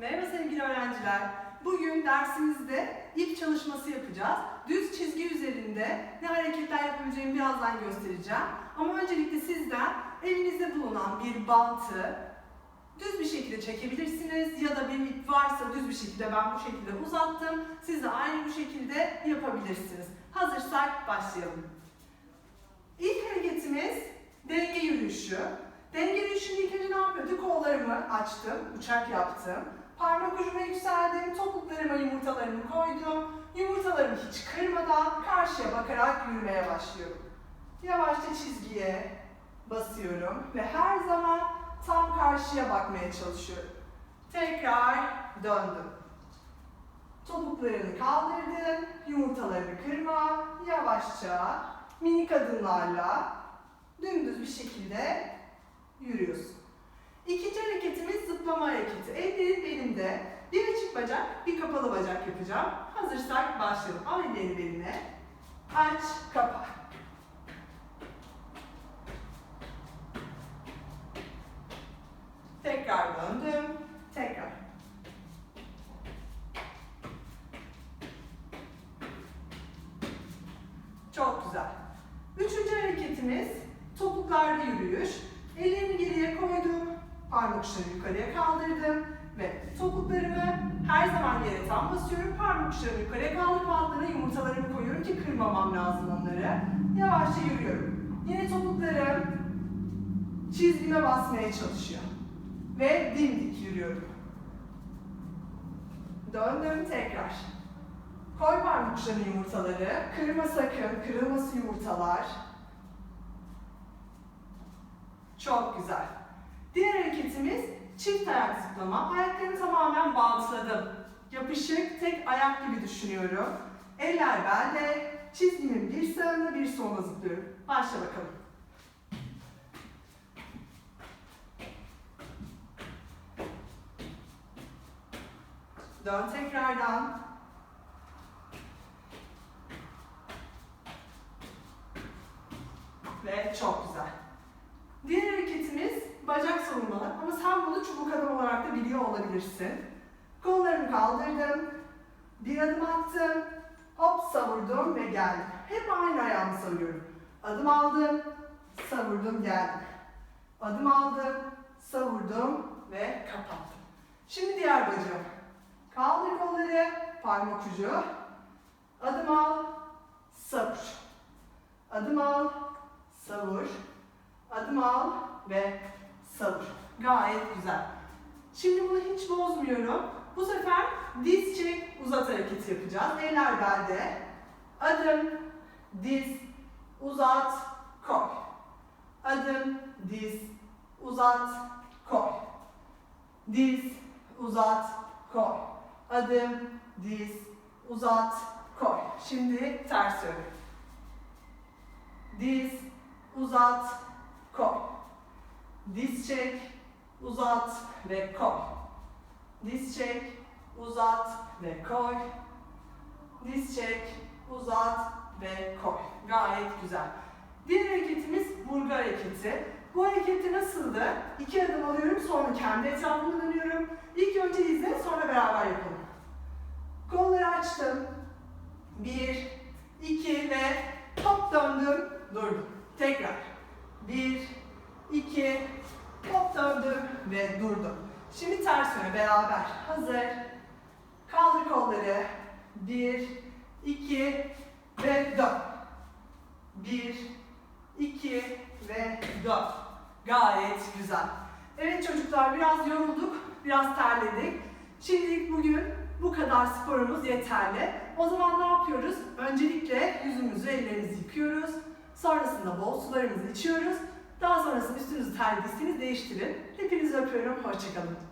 Merhaba sevgili öğrenciler. Bugün dersimizde ip çalışması yapacağız. Düz çizgi üzerinde ne hareketler yapabileceğimi birazdan göstereceğim. Ama öncelikle sizden evinizde bulunan bir bantı düz bir şekilde çekebilirsiniz ya da bir ip varsa düz bir şekilde ben bu şekilde uzattım. Siz de aynı bu şekilde yapabilirsiniz. Hazırsak başlayalım. İlk hareketimiz denge yürüyüşü. Denge yürüyüşünde ilk önce ne yapıyorduk? Kollarımı açtım, uçak yaptım. Parmak ucuma yükseldim, topuklarıma yumurtalarımı koydum. Yumurtalarımı hiç kırmadan karşıya bakarak yürümeye başlıyorum. Yavaşça çizgiye basıyorum ve her zaman tam karşıya bakmaya çalışıyorum. Tekrar döndüm. Topuklarını kaldırdın, yumurtalarını kırma, yavaşça minik adımlarla dümdüz bir şekilde yürüyorsun. İkinci hareketimiz hareketi. Ellerin belimde. Bir açık bacak, bir kapalı bacak yapacağım. Hazırsak başlayalım. Al ellerini beline. Aç, kapa. Tekrar döndüm. Tekrar. Çok güzel. Üçüncü hareketimiz topuklarda yürüyüş. Ellerimi geriye koydum. Parmak yukarıya kaldırdım. Ve topuklarımı her zaman yere tam basıyorum. Parmak yukarıya kaldırıp altlarına yumurtalarımı koyuyorum ki kırmamam lazım onları. Yavaşça yürüyorum. Yine topuklarım çizgime basmaya çalışıyor. Ve dimdik yürüyorum. Döndüm tekrar. Koy parmak yumurtaları. Kırma sakın, kırılması yumurtalar. Çok güzel. Diğer hareketimiz çift ayak zıplama. Ayaklarımı tamamen bantladım. Yapışık tek ayak gibi düşünüyorum. Eller belde. Çizgimin bir sağına bir soluna zıplıyorum. Başla bakalım. Dön tekrardan. Ve çok güzel. Bacak savunmalı ama sen bunu çubuk adım olarak da biliyor olabilirsin. Kollarımı kaldırdım, bir adım attım, hop savurdum ve geldim. Hep aynı ayağımı savuruyorum. Adım aldım, savurdum geldim. Adım aldım, savurdum ve kapattım. Şimdi diğer bacağım. Kaldır kolları, parmak ucu. Adım al, savur. Adım al, savur. Adım al ve. Gayet güzel. Şimdi bunu hiç bozmuyorum. Bu sefer diz çek uzat hareketi yapacağız. Eller belde. Adım, diz, uzat, koy. Adım, diz, uzat, koy. Diz, uzat, koy. Adım, diz, uzat, koy. Şimdi ters yönü. Diz, uzat, koy. Diz çek, uzat ve koy. Diz çek, uzat ve koy. Diz çek, uzat ve koy. Gayet güzel. Diğer hareketimiz vurgu hareketi. Bu hareketi nasıldı? İki adım alıyorum, sonra kendi etrafımda dönüyorum. İlk önce izle, sonra beraber yapalım. Kolları açtım. Bir, iki ve hop döndüm, durdum. Tekrar. Bir, iki, hop döndüm ve durdum. Şimdi ters yöne beraber. Hazır. Kaldır kolları. Bir, iki ve dön. Bir, iki ve dön. Gayet güzel. Evet çocuklar biraz yorulduk, biraz terledik. Şimdilik bugün bu kadar sporumuz yeterli. O zaman ne yapıyoruz? Öncelikle yüzümüzü, ellerimizi yıkıyoruz. Sonrasında bol sularımızı içiyoruz. Daha sonrasında üstünüzü terlediyseniz değiştirin. Hepinizi öpüyorum. Hoşçakalın.